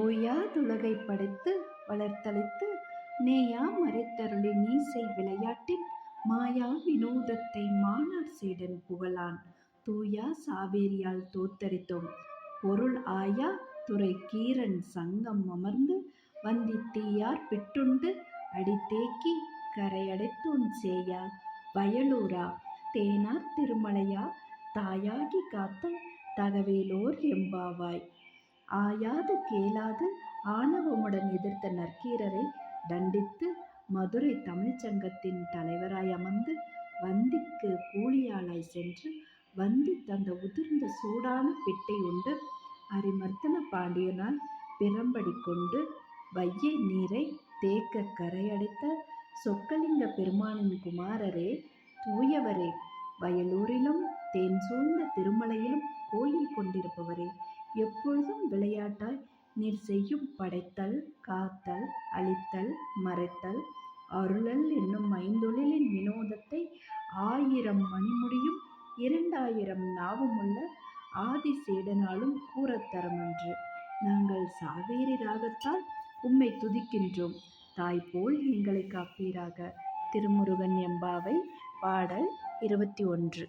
ஓயாதுலகை படைத்து வளர்த்தளித்து நேயா மறைத்தருளி நீசை விளையாட்டின் மாயா வினோதத்தை மானார் சேடன் புகழான். தூயா சாவேரியால் தோத்தரித்தோம். பொருள் ஆயா துறை கீரன் சங்கம் அமர்ந்து வந்தி தீயார் பிட்டுண்டு அடித்தேக்கி கரையடைத்தோன் சேயா. வயலூரா தேனார் திருமலையா தாயாகி காத்த தகவேலோர் எம்பாவாய். ஆயாது கேளாது ஆணவமுடன் எதிர்த்த நற்கீரரை தண்டித்து மதுரை தமிழ்ச்சங்கத்தின் தலைவராய் அமர்ந்து வந்திக்கு கூலியாளாய் சென்று வந்தி தந்த உதிர்ந்த சூடான பிட்டை உண்டு அரிமர்த்தன பாண்டியனால் பிறம்படி கொண்டு வையை நீரை தேக்க கரையடைத்த சொக்கலிங்க பெருமானின் குமாரரே தூயவரே வயலூரிலும் தேன் சூழ்ந்த திருமலையிலும் கோயில் கொண்டிருப்பவரே எப்பொழுதும் விளையாட்டாய் நீர் செய்யும் படைத்தல் காத்தல் அழித்தல் மறைத்தல் அருளல் என்னும் ஐந்தொழிலின் வினோதத்தை ஆயிரம் மணிமுடியும் இரண்டாயிரம் நாவுமுள்ள ஆதிசேடனாலும் கூறத்தரமன்று நாங்கள் சாவேரி ராகத்தால் உம்மை துதிக்கின்றோம். தாய் போல் எங்களை காப்பீராக. திருமுருகன் எம்பாவை பாடல் இருபத்தி ஒன்று.